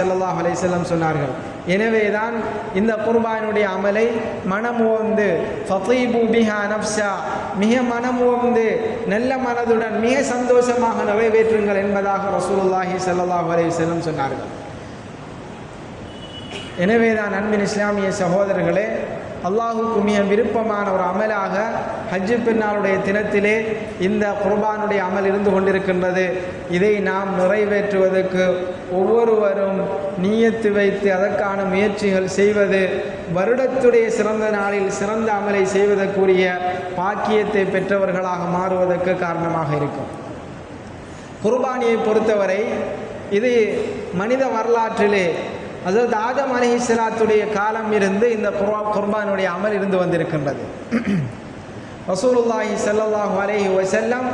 ஸல்லல்லாஹு அலைஹி சொன்னார்கள். எனவே தான் இந்த குர்பானுடைய அமலை மனம் ஓந்து ஃபத்தீபு பிஹா நஃப்ஸா மிக மனமுவந்து நல்ல மனதுடன் மிக சந்தோஷமாக நிறைவேற்றுங்கள் என்பதாக ரசூலுல்லாஹி ஸல்லல்லாஹு அலைஹி சொன்னார்கள். சொன்னார்கள் எனவேதான் அன்பின் இஸ்லாமிய சகோதரர்களே அல்லாஹுக்கு மிக விருப்பமான ஒரு அமலாக ஹஜ்ஜு பின்னாளுடைய தினத்திலே இந்த குர்பானுடைய அமல் இருந்து கொண்டிருக்கின்றது. இதை நாம் நிறைவேற்றுவதற்கு ஒவ்வொருவரும் நீயத்து வைத்து அதற்கான முயற்சிகள் செய்வது வருடத்துடைய சிறந்த நாளில் சிறந்த அமலை செய்வதற்குரிய பாக்கியத்தை பெற்றவர்களாக மாறுவதற்கு காரணமாக இருக்கும். குர்பானியை பொறுத்தவரை இது மனித வரலாற்றிலே அதாவது ஆதம் அலிஹிஸ்லாத்துடைய காலம் இருந்து இந்த குர்பா குர்பானுடைய அமல் இருந்து வந்திருக்கின்றது. ரசூலுல்லாஹி ஸல்லல்லாஹு அலஹி வசல்லம்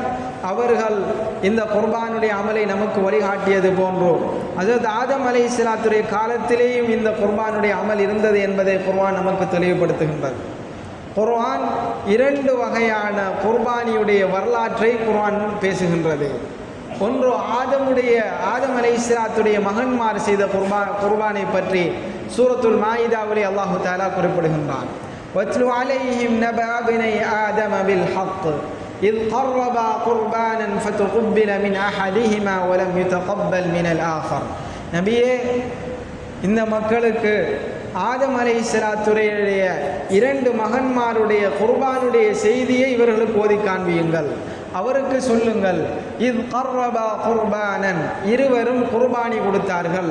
அவர்கள் இந்த குர்பானுடைய அமலை நமக்கு வழிகாட்டியது போன்றோ அதாவது ஆதம் அலைஹிஸ்லாத்துடைய காலத்திலேயும் இந்த குர்பானுடைய அமல் இருந்தது என்பதை குர்வான் நமக்கு தெளிவுபடுத்துகின்றது. குர்வான் இரண்டு வகையான குர்பானியுடைய வரலாற்றை குர்வான் பேசுகின்றது. ஒன்று ஆதமுடைய ஆதம் அலை இஸ்லாத்துடைய மகன்மார் செய்த குர்பா குர்பானை பற்றி சூரத்துல் மாயிதாவிலே அல்லாஹு தாலா குறிப்பிடுகின்றான் واتل عليهم نبأ بني آدم بالحق إذ قربا قربانا فتقبل من أحدهما ولم يتقبل من الآخر நபியே இந்த மக்களுக்கு ஆதம் அலை இஸ்லாத்துடைய இரண்டு மகன்மாருடைய குர்பானுடைய செய்தியை இவர்களுக்கு ஓதி காண்பியுங்கள் அவருக்கு சொல்லுங்கள் இது கர்ரபா குர்பானன். இருவரும் குர்பானி கொடுத்தார்கள்.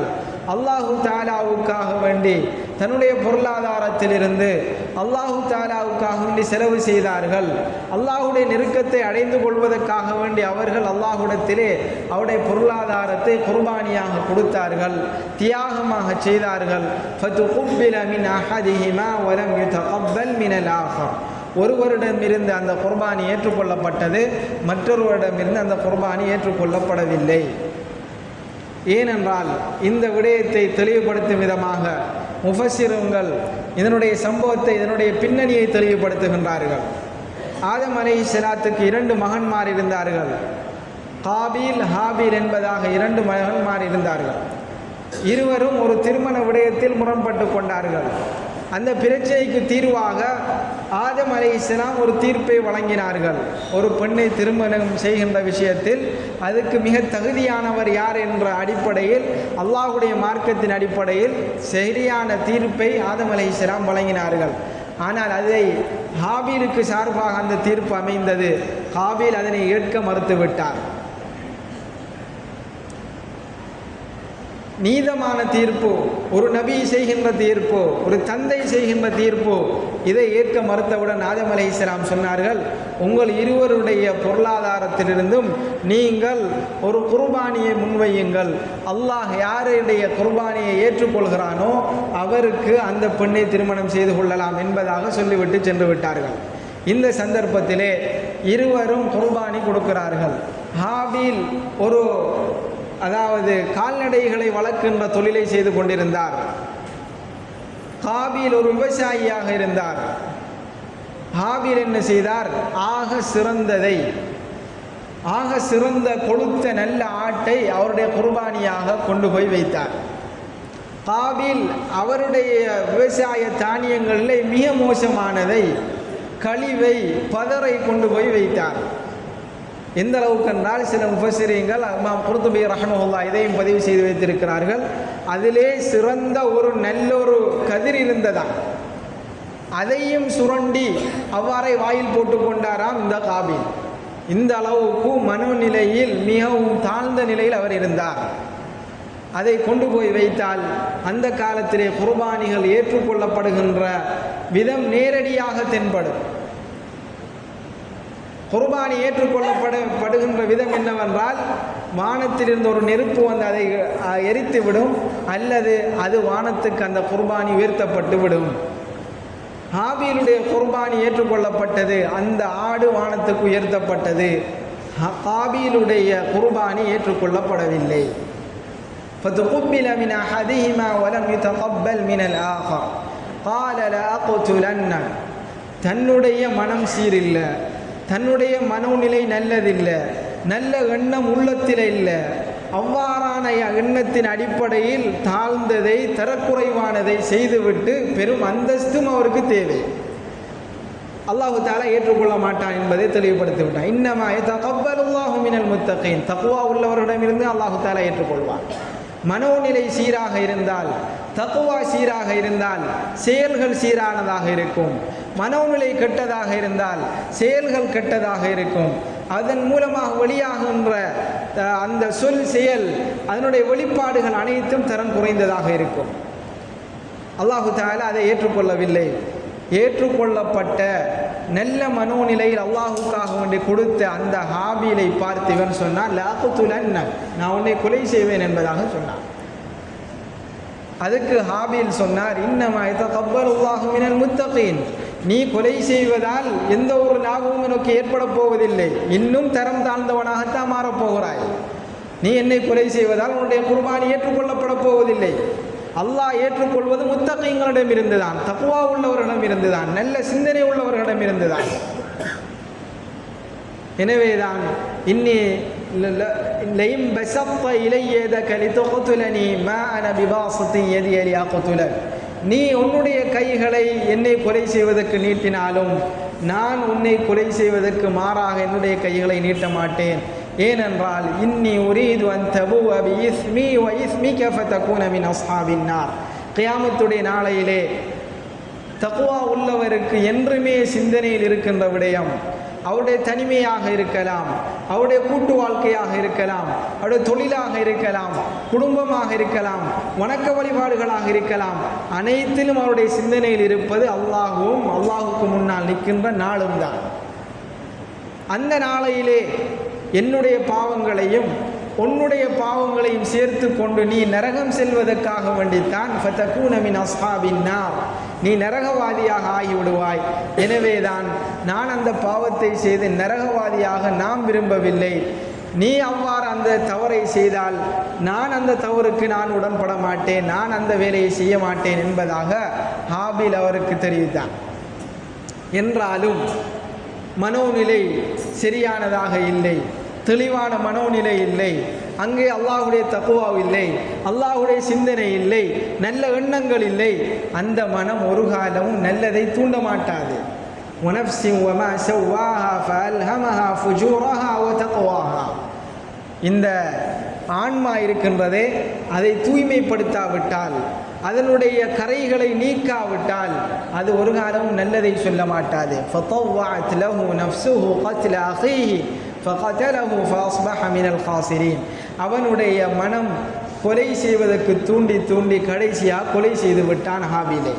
அல்லாஹு தாலாவுக்காக வேண்டி தன்னுடைய பொருளாதாரத்திலிருந்து அல்லாஹு தாலாவுக்காக வேண்டி செலவு செய்தார்கள். அல்லாஹுடைய நெருக்கத்தை அடைந்து கொள்வதற்காக வேண்டி அவர்கள் அல்லாஹுடத்திலே அவருடைய பொருளாதாரத்தை குர்பானியாக கொடுத்தார்கள். தியாகமாக செய்தார்கள். ஃபதுகுப்பில மின் அஹதிஹிமா வலம் யுதகப்பல் மினல் ஆஃபர் ஒருவரிடமிருந்து அந்த குர்பானி ஏற்றுக்கொள்ளப்பட்டது மற்றொருவரிடமிருந்து அந்த குர்பானி ஏற்றுக்கொள்ளப்படவில்லை. ஏனென்றால் இந்த விடயத்தை தெளிவுபடுத்தும் விதமாக முஃபசிருங்கள் இதனுடைய சம்பவத்தை இதனுடைய பின்னணியை தெளிவுபடுத்துகின்றார்கள். ஆதம் அலை சிலாத்துக்கு இரண்டு மகன்மார் இருந்தார்கள். காபீல் ஹாபீல் என்பதாக இரண்டு மகன்மார் இருந்தார்கள். இருவரும் ஒரு திருமண விடயத்தில் முரண்பட்டு கொண்டார்கள். அந்த பிரச்சனைக்கு தீர்வாக ஆதம் அலை இஸ்லாம் ஒரு தீர்ப்பை வழங்கினார்கள். ஒரு பெண்ணை திருமணம் செய்கின்ற விஷயத்தில் அதுக்கு மிக தகுதியானவர் யார் என்ற அடிப்படையில் அல்லாஹுடைய மார்க்கத்தின் அடிப்படையில் சரியான தீர்ப்பை ஆதம் அலை இஸ்லாம் வழங்கினார்கள். ஆனால் அதை ஹாபீலுக்கு சார்பாக அந்த தீர்ப்பு அமைந்தது. ஹாபீல் அதனை ஏற்க மறுத்துவிட்டார். நீதமான தீர்ப்பு ஒரு நபி செய்கின்ற தீர்ப்பு ஒரு தந்தை செய்கின்ற தீர்ப்பு. இதை ஏற்க மறுத்தவுடன் ஆதம் அலை இஸ்லாம் சொன்னார்கள் உங்கள் இருவருடைய பொருளாதாரத்திலிருந்தும் நீங்கள் ஒரு குர்பானியை முன்வையுங்கள். அல்லாஹ் யாருடைய குர்பானியை ஏற்றுக்கொள்கிறானோ அவருக்கு அந்த பெண்ணை திருமணம் செய்து கொள்ளலாம் என்பதாக சொல்லிவிட்டு சென்று விட்டார்கள். இந்த சந்தர்ப்பத்திலே இருவரும் குர்பானி கொடுக்கிறார்கள். ஹாபீல் ஒரு அதாவது கால்நடைகளை வளர்க்கின்ற தொழிலை செய்து கொண்டிருந்தார். காபீல் ஒரு விவசாயியாக இருந்தார். ஹாபீல் என்ன செய்தார்? ஆக சிறந்ததை ஆக சிறந்த கொளுத்த நல்ல ஆட்டை அவருடைய குர்பானியாக கொண்டு போய் வைத்தார். காபில் அவருடைய விவசாய தானியங்களில் மிக மோசமானதை கழிவை பதரை கொண்டு போய் வைத்தார். எந்த அளவுக்கு என்றால் சில முஃபசிரியங்கள் அம்மாம் குருத்துபி ரஹமஹுல்லா இதையும் பதிவு செய்து வைத்திருக்கிறார்கள். அதிலே சிறந்த ஒரு நல்ல ஒரு கதிர் இருந்ததாம். அதையும் சுரண்டி அவ்வாறே வாயில் போட்டு கொண்டாராம் இந்த காபில் இந்த அளவுக்கு மனோநிலையில் மிகவும் தாழ்ந்த நிலையில் அவர் இருந்தார். அதை கொண்டு போய் வைத்தால் அந்த காலத்திலே குர்பானிகள் ஏற்றுக்கொள்ளப்படுகின்ற விதம் நேரடியாக தென்படும். குர்பானி ஏற்றுக்கொள்ளப்பட படுகின்ற விதம் என்னவென்றால் வானத்திலிருந்து ஒரு நெருப்பு வந்து அதை அஹ், எரித்து விடும் அல்லது அது வானத்துக்கு அந்த குர்பானி உயர்த்தப்பட்டு விடும் ஹாபீலுடைய குர்பானி ஏற்றுக்கொள்ளப்பட்டது அந்த ஆடு வானத்துக்கு உயர்த்தப்பட்டது ஹ- காபீலுடைய குர்பானி ஏற்றுக்கொள்ளப்படவில்லை فتقبل من أحدهما ولم يتقبل من الآخر قال لأقتلنك தன்னுடைய மனம் சீரில்லை தன்னுடைய மனோநிலை நல்லதில்லை. நல்ல எண்ணம் உள்ளத்தில் இல்லை. அவ்வாறான எண்ணத்தின் அடிப்படையில் தாழ்ந்ததை தரக்குறைவானதை செய்துவிட்டு பெரும் அந்தஸ்தும் அவருக்கு தேவை. அல்லாஹு தாலா ஏற்றுக்கொள்ள மாட்டான் என்பதை தெளிவுபடுத்தி விட்டான் இன்னமாய் தகப்பலுல்லாஹு மினல் முத்தகீன். தகுவா உள்ளவரிடமிருந்து அல்லாஹு தாலா ஏற்றுக்கொள்வான். மனோநிலை சீராக இருந்தால் தத்துவா சீராக இருந்தால் செயல்கள் சீரானதாக இருக்கும். மனோநிலை கெட்டதாக இருந்தால் செயல்கள் கெட்டதாக இருக்கும். அதன் மூலமாக வெளியாகின்ற அந்த சொல் செயல் அதனுடைய வெளிப்பாடுகள் அனைத்தும் தரம் குறைந்ததாக இருக்கும். அல்லாஹு தாலா அதை ஏற்றுக்கொள்ளவில்லை. ஏற்றுக்கொள்ளப்பட்ட நல்ல மனோநிலையில் அல்லாஹுக்காக வேண்டி கொடுத்த அந்த ஹாபியிலை பார்த்து இவன் சொன்னான் லாபத்துலன் நான் உன்னை கொலை செய்வேன் என்பதாக சொன்னான். அதுக்கு ஹாபில் சொன்னார் இன்னமா கப்பல் அல்லாஹு என முத்தகீன். நீ கொலை செய்வதால் எந்த ஒரு லாபமும் எனக்கு ஏற்பட போவதில்லை. இன்னும் தரம் தாழ்ந்தவனாகத்தான் மாறப்போகிறாய் நீ என்னை கொலை செய்வதால் உன்னுடைய குர்பானி ஏற்றுக்கொள்ளப்பட போவதில்லை. அல்லாஹ் ஏற்றுக்கொள்வது முத்தகைங்களிடம் இருந்துதான் தப்புவா உள்ளவர்களிடம் இருந்துதான் நல்ல சிந்தனை உள்ளவர்களிடம் இருந்துதான். எனவேதான் இன்னி லெயும் பசத்த இலையேத நீ மா அன பிபாசத்தி எதி எலி அகுத்துலன் நீ உன்னுடைய கைகளை என்னை கொலை செய்வதற்கு நீட்டினாலும் நான் உன்னை கொலை செய்வதற்கு மாறாக என்னுடைய கைகளை நீட்ட மாட்டேன். ஏனென்றால் இன்னி உரீது அன் தபு அபி இஸ்மி வ இஸ்மி கஃபத்தகூன மின் அஸ்ஹாபின் நார். கியாமத்துடைய நாளையிலே தக்குவா உள்ளவருக்கு என்றுமே சிந்தனையில் இருக்கின்ற விடயம். அவருடைய தனிமையாக இருக்கலாம் அவருடைய கூட்டு வாழ்க்கையாக இருக்கலாம் அவருடைய தொழிலாக இருக்கலாம் குடும்பமாக இருக்கலாம் வணக்க வழிபாடுகளாக இருக்கலாம். அனைத்திலும் அவருடைய சிந்தனையில் இருப்பது அல்லாஹுவும் அல்லாஹுக்கு முன்னால் நிற்கின்ற நாளும் தான். அந்த நாளையிலே என்னுடைய பாவங்களையும் உன்னுடைய பாவங்களையும் சேர்த்து கொண்டு நீ நரகம் செல்வதற்காக வேண்டித்தான். ஃபதகூனமின் அஸ்ஹாபின் நார். நீ நரகவாதியாக ஆகிவிடுவாய். எனவேதான் நான் அந்த பாவத்தை செய்து நரகவாதியாக நாம் விரும்பவில்லை. நீ அவ்வாறு அந்த தவறை செய்தால் நான் அந்த தவறுக்கு நான் உடன்பட மாட்டேன் நான் அந்த வேலையை செய்ய மாட்டேன் என்பதாக ஹாபில் அவருக்கு தெரிவித்தான் என்றாலும் மனோநிலை சரியானதாக இல்லை தெளிவான மனோநிலை இல்லை. அங்கே அல்லாஹுடைய தக்குவாவு இல்லை அல்லாஹுடைய சிந்தனை இல்லை நல்ல எண்ணங்கள் இல்லை. அந்த மனம் ஒரு காலமும் நல்லதை தூண்ட மாட்டாது. உனப்சி உமா செவ்வாஹா ஃபல்ஹமஹா ஃபுஜூரஹா ஒ தகுவாஹா இந்த ஆன்மா இருக்கின்றதே அதை தூய்மைப்படுத்தாவிட்டால் அதனுடைய கரைகளை நீக்காவிட்டால் அது ஒரு காலம் நல்லதை சொல்ல மாட்டாது. ஃபத்தவ்வாத் லஹு நஃப்ஸுஹு கத்ல அஹீஹி ஃபகதலஹு ஃபாஸ்பஹ மினல் காசிரீன் அவனுடைய மனம் கொலை செய்வதற்கு தூண்டி தூண்டி கடைசியாக கொலை செய்து விட்டான் ஹாபிலே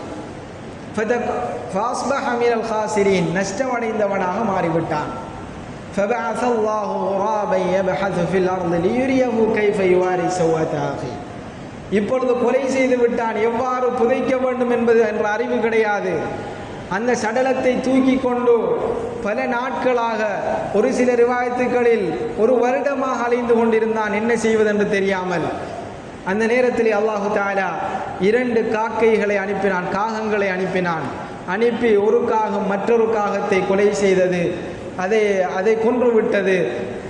فأصبح من الخاسرين நஷ்டமடைந்தவனாக மாறிவிட்டான் فبعث الله غرابا يبحث في الأرض ليريه كيف يواري سوءة أخيه இப்பொழுது கொலை செய்து விட்டான் எவ்வாறு புதைக்க வேண்டும் என்பது என்ற அறிவு கிடையாது அந்த சடலத்தை தூக்கி கொண்டு பல நாட்களாக ஒரு சில ரிவாயத்துக்களில் ஒரு வருடமாக அலைந்து கொண்டிருந்தான். என்ன செய்வதென்று தெரியாமல் அந்த நேரத்தில் அல்லாஹு தாலா இரண்டு காக்கைகளை அனுப்பினான் காகங்களை அனுப்பினான். அனுப்பி ஒரு காகம் மற்றொரு காகத்தை கொலை செய்தது. அதை அதை கொன்று விட்டது.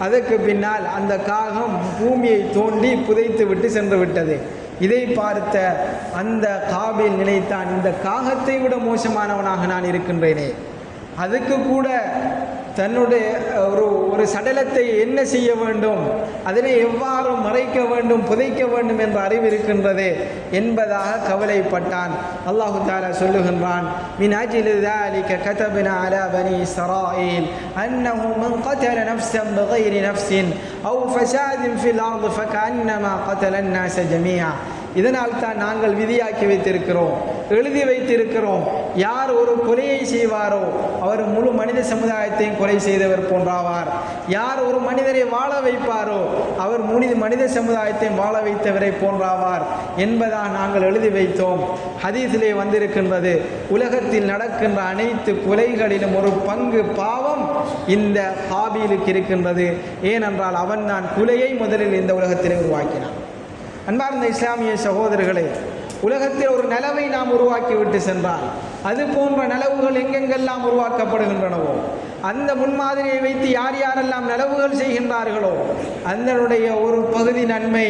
அதற்கு பின்னால் அந்த காகம் பூமியை தோண்டி புதைத்து விட்டு சென்று விட்டது. இதை பார்த்த அந்த காபில் நினைத்தான் இந்த காகத்தை விட மோசமானவனாக நான் இருக்கின்றேனே. அதுக்கு கூட தன்னுடைய ஒரு ஒரு சடலத்தை என்ன செய்ய வேண்டும் அதனை எவ்வாறு மறைக்க வேண்டும் புதைக்க வேண்டும் என்ற அறிவு இருக்கின்றது என்பதாக கவலைப்பட்டான் அல்லாஹு தாலா சொல்லுகின்றான் من أجل ذلك كتبنا على بني إسرائيل أنه من قتل نفسا بغير نفس أو فساد في الأرض فكأنما قتل الناس جميعا இதனால் தான் நாங்கள் விதியாக்கி வைத்திருக்கிறோம் எழுதி வைத்திருக்கிறோம். யார் ஒரு கொலையை செய்வாரோ அவர் முழு மனித சமுதாயத்தையும் கொலை செய்தவர் போன்றாவார். யார் ஒரு மனிதரை வாழ வைப்பாரோ அவர் முனித மனித சமுதாயத்தையும் வாழ வைத்தவரை போன்றாவார் என்பதாக நாங்கள் எழுதி வைத்தோம். ஹதீஸிலே வந்திருக்கின்றது உலகத்தில் நடக்கின்ற அனைத்து கொலைகளிலும் ஒரு பங்கு பாவம் இந்த ஹாபியிலுக்கு இருக்கின்றது. ஏனென்றால் அவன் தான் குலையை முதலில் இந்த உலகத்திலே உருவாக்கினான். அன்பார்ந்த இஸ்லாமிய சகோதரர்களே உலகத்தில் ஒரு நிலவை நாம் உருவாக்கி விட்டு சென்றால் அது போன்ற நலவுகள் எங்கெங்கெல்லாம் உருவாக்கப்படுகின்றனவோ அந்த முன்மாதிரியை வைத்து யார் யாரெல்லாம் நலவுகள் செய்கின்றார்களோ அதனுடைய ஒரு பகுதி நன்மை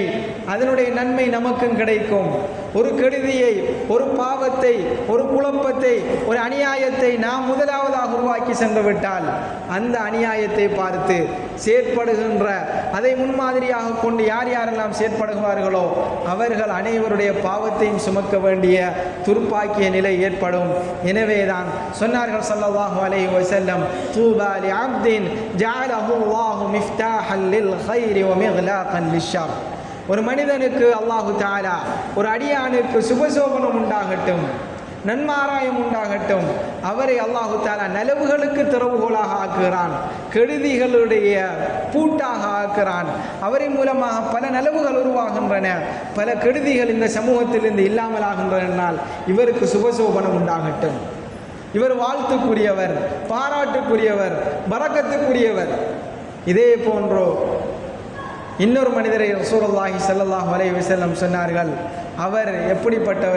அதனுடைய நன்மை நமக்கும் கிடைக்கும். ஒரு கெடுதியை ஒரு பாவத்தை ஒரு குழப்பத்தை ஒரு அநியாயத்தை நாம் முதலாவதாக உருவாக்கி சென்று விட்டால் அந்த அநியாயத்தை பார்த்து செயற்படுகின்ற அதை முன்மாதிரியாக கொண்டு யார் யாரெல்லாம் செயற்படுகிறார்களோ அவர்கள் அனைவருடைய பாவத்தையும் சுமக்க வேண்டிய துருப்பாக்கிய நிலை ஏற்படும். எனவேதான் சொன்னார்கள் சொல்லவாக அலை வசல்லம் தூ طوبى لعبد جعله الله مفتاحا للخير ومغلاقا للشر. ஒரு மனிதனுக்கு அல்லாஹு தாலா ஒரு அடியானுக்கு சுபசோபனம் உண்டாகட்டும் நன்மாராயம் உண்டாகட்டும் அவரை அல்லாஹு தாலா நலவுகளுக்கு திறவுகோலாக ஆக்குகிறான் கெடுதிகளுடைய பூட்டாக ஆக்குறான் அவரின் மூலமாக பல நலவுகள் உருவாகின்றன பல கெடுதிகள் இந்த சமூகத்திலிருந்து இல்லாமல் ஆகின்றனால் இவருக்கு சுபசோபனம் உண்டாகட்டும். இவர் வாழ்த்துக்குரியவர் பாராட்டுக்குரியவர் பறக்கத்துக்குரியவர் இதே போன்றோ இன்னொரு மனிதரை ரசூரல்லாஹி செல்லல்லாஹ் அலைஹி வஸல்லம் சொன்னார்கள் அவர் எப்படிப்பட்டவர்